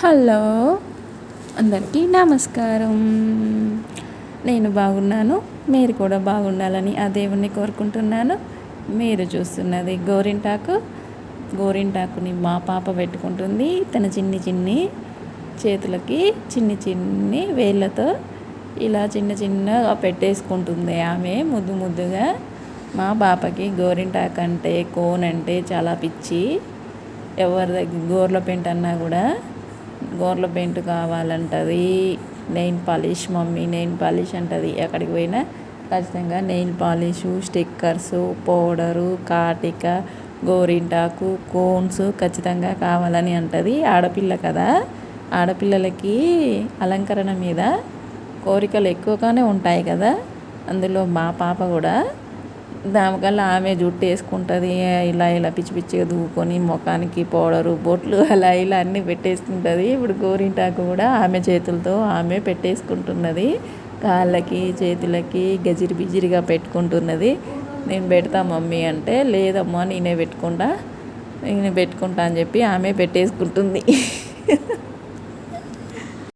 Hello అందరికీ నమస్కారం. నేను బాగున్నాను మీరు కూడా బాగుండాలని ఆ దేవుణ్ణి కోరుకుంటున్నాను. మీరు చూస్తున్నది గోరింటాకు. గోరింటాకుని మా పాప పెట్టుకుంటుంది. తన చిన్ని చిన్ని చేతులకి చిన్ని చిన్ని వేళ్ళతో ఇలా చిన్న చిన్నగా పెట్టేసుకుంటుంది ఆమె ముద్దు ముద్దుగా. మా పాపకి గోరింటాకు అంటే కోన్ అంటే చాలా పిచ్చి. ఎవరి దగ్గర గోర్ల పెంట అన్నా కూడా గోర్ల paint కావాలంటది. Nail polish mummy nail polish అంటది. ఎక్కడికి పోయినా ఖచ్చితంగా నెయిల్ పాలిషు స్టిక్కర్స్ పౌడరు కాటిక గోరింటాకు కోన్స్ ఖచ్చితంగా కావాలని అంటది. ఆడపిల్ల కదా. ఆడపిల్లలకి అలంకరణ మీద కోరికలు ఎక్కువగానే ఉంటాయి కదా. అందులో మా పాప కూడా దానికల్లా ఆమె జుట్టు వేసుకుంటుంది ఇలా ఇలా పిచ్చి పిచ్చిగా దూకొని ముఖానికి పౌడరు బొట్లు అలా ఇలా అన్నీ పెట్టేసుకుంటుంది. ఇప్పుడు గోరింటాకు కూడా ఆమె చేతులతో ఆమె పెట్టేసుకుంటున్నది. కాళ్ళకి చేతులకి గజిరి బిజిరిగా పెట్టుకుంటున్నది. నేను పెడతా మమ్మీ అంటే లేదమ్మా నేనే పెట్టుకుంటా నేను పెట్టుకుంటా అని చెప్పి ఆమె పెట్టేసుకుంటుంది.